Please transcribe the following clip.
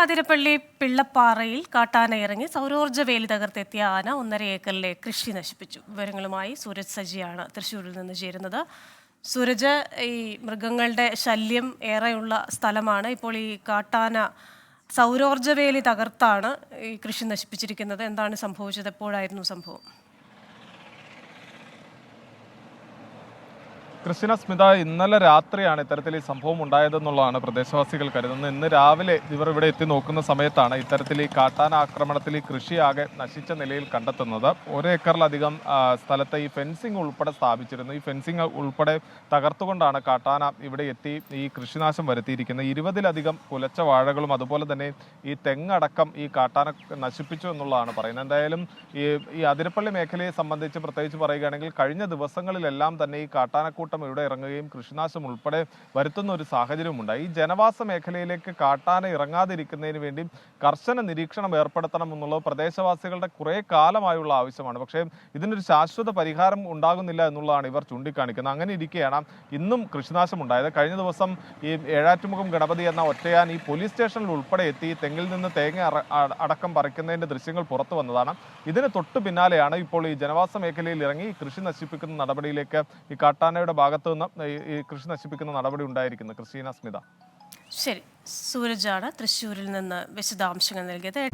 ആതിരപ്പള്ളി പിള്ളപ്പാറയിൽ കാട്ടാന ഇറങ്ങി സൗരോർജ വേലി തകർത്തെത്തിയ ആന ഒന്നര ഏക്കറിലെ കൃഷി നശിപ്പിച്ചു. വിവരങ്ങളുമായി സൂരജ് സജിയാണ് തൃശ്ശൂരിൽ നിന്ന് ചേരുന്നത്. സൂരജ് ഈ മൃഗങ്ങളുടെ ശല്യം ഏറെയുള്ള സ്ഥലമാണ്. ഇപ്പോൾ ഈ കാട്ടാന സൗരോർജ വേലി തകർത്താണ് ഈ കൃഷി നശിപ്പിച്ചിരിക്കുന്നത്. എന്താണ് സംഭവിച്ചത്? എപ്പോഴായിരുന്നു സംഭവം? കൃഷ്ണ സ്മിത ഇന്നലെ രാത്രിയാണ് ഇത്തരത്തിൽ ഈ സംഭവം ഉണ്ടായതെന്നുള്ളതാണ് പ്രദേശവാസികൾ കരുതുന്നത്. ഇന്ന് രാവിലെ ഇവർ ഇവിടെ എത്തി നോക്കുന്ന സമയത്താണ് ഇത്തരത്തിൽ ഈ കാട്ടാന ആക്രമണത്തിൽ ഈ കൃഷിയാകെ നശിച്ച നിലയിൽ കണ്ടെത്തുന്നത്. ഒരു ഏക്കറിലധികം ആ, സ്ഥലത്ത് ഈ ഫെൻസിംഗ് ഉൾപ്പെടെ സ്ഥാപിച്ചിരുന്നു. ഈ ഫെൻസിംഗ് ഉൾപ്പെടെ തകർത്തുകൊണ്ടാണ് കാട്ടാന ഇവിടെ എത്തി ഈ കൃഷിനാശം വരുത്തിയിരിക്കുന്നത്. ഇരുപതിലധികം കുലച്ച വാഴകളും അതുപോലെ തന്നെ ഈ തെങ്ങടക്കം ഈ കാട്ടാന നശിപ്പിച്ചു എന്നുള്ളതാണ് പറയുന്നത്. എന്തായാലും ഈ ഈ അതിരപ്പള്ളി മേഖലയെ സംബന്ധിച്ച് പ്രത്യേകിച്ച് പറയുകയാണെങ്കിൽ കഴിഞ്ഞ ദിവസങ്ങളിലെല്ലാം തന്നെ ഈ കാട്ടാനക്കൂട്ടം ഇവിടെ ഇറങ്ങുകയും കൃഷിനാശം ഉൾപ്പെടെ വരുത്തുന്ന ഒരു സാഹചര്യമുണ്ടായി ഈ ജനവാസ മേഖലയിലേക്ക് കാട്ടാന ഇറങ്ങാതിരിക്കുന്നതിന് വേണ്ടി കർശന നിരീക്ഷണം ഏർപ്പെടുത്തണം എന്നുള്ളത് പ്രദേശവാസികളുടെ കുറെ കാലമായുള്ള ആവശ്യമാണ്. പക്ഷേ ഇതിനൊരു ശാശ്വത പരിഹാരം ഉണ്ടാകുന്നില്ല എന്നുള്ളതാണ് ഇവർ ചൂണ്ടിക്കാണിക്കുന്നത്. അങ്ങനെ ഇരിക്കുകയാണ് ഇന്നും കൃഷിനാശം ഉണ്ടായത്. കഴിഞ്ഞ ദിവസം ഈ ഏഴാറ്റുമുഖം ഗണപതി എന്ന ഒറ്റയാൻ ഈ പോലീസ് സ്റ്റേഷനിൽ ഉൾപ്പെടെ എത്തി തെങ്ങിൽ നിന്ന് തേങ്ങ അടക്കം പറിക്കുന്നതിന്റെ ദൃശ്യങ്ങൾ പുറത്തു വന്നതാണ്. ഇതിന് തൊട്ടു പിന്നാലെയാണ് ഇപ്പോൾ ഈ ജനവാസ മേഖലയിൽ ഇറങ്ങി കൃഷി നശിപ്പിക്കുന്ന നടപടിയിലേക്ക് ഈ കാട്ടാനയുടെ ഭാഗത്തു നിന്ന് ഈ- കൃഷി നശിപ്പിക്കുന്ന നടപടി ഉണ്ടായിരിക്കുന്നത് ക്രിസ്റ്റീന സ്മിത. ശരി. സൂരജാണ് തൃശ്ശൂരിൽ നിന്ന് വിശദാംശങ്ങൾ നൽകിയത്.